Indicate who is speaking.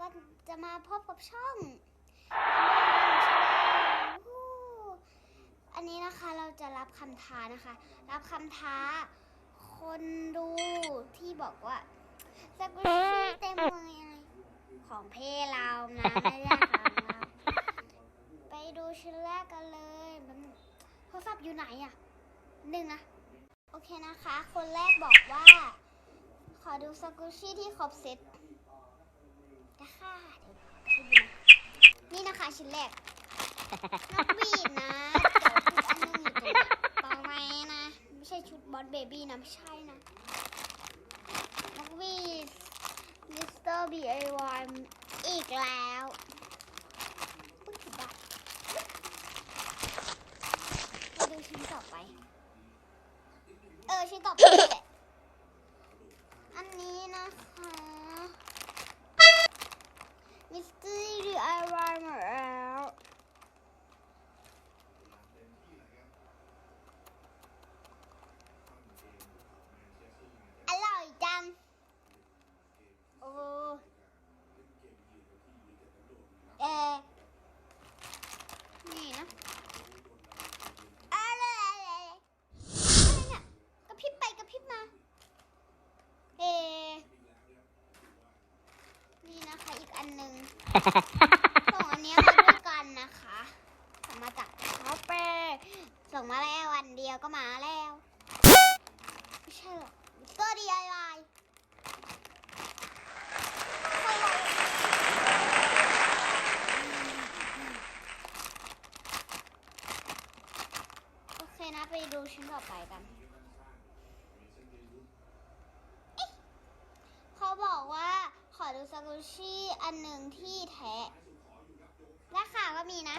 Speaker 1: ก็จะมาพบกับช่องอันนี้นะคะเราจะรับคำท้านะคะ รับคำท้าคนดูที่บอกว่าสกุลชี่เต็มเมือยังไงของเพเรานะไม่ได้ของเราไปดูชิ้นแรกกันเลยมันโทรศัพท์อยู่ไหนอะหนึ่งนะโอเคนะคะ คนแรกบอกว่า ขอดูสกุชี่ที่ครบเซตนะคะเดี๋ยวให้ดูนะ นี่นะคะชิ้นแรกนกบีดนะเดี๋ยวอีกอันหนึงอยู่ตรงนี้ต่อไปนะ ไม่ใช่ชุดบอสเบบี้นะ ไม่ใช่นะนกบีดมิสเตอร์บีไอวายอีกแล้วเพิ่งถึงบ้านมาดูชิ้นต่อไป เออ ชิ้นต่อไปนี่แหละ อันนี้นะคะมิสตี้ดีไอวายหมดแล้วอร่อยจัง โอ้เออนี่นะอะไรอะไรอะไรเนี่ยกระพริบไปกระพริบมา เอ นี่นะคะ อีกอันหนึ่งส่งอันเนี้ยมาด้วยกันนะคะส่งมาจากช้อปเปอร์ส่งมาแล้ววันเดียวก็มาแล้วไม่ใช่หรอกตัว DIY ใช่เลยโอเคนะไปดูชิ้นต่อไปกัน เขาบอกว่าขอดูสกุ ชี่อันหนึ่งที่แท้และข่าก็มีนะ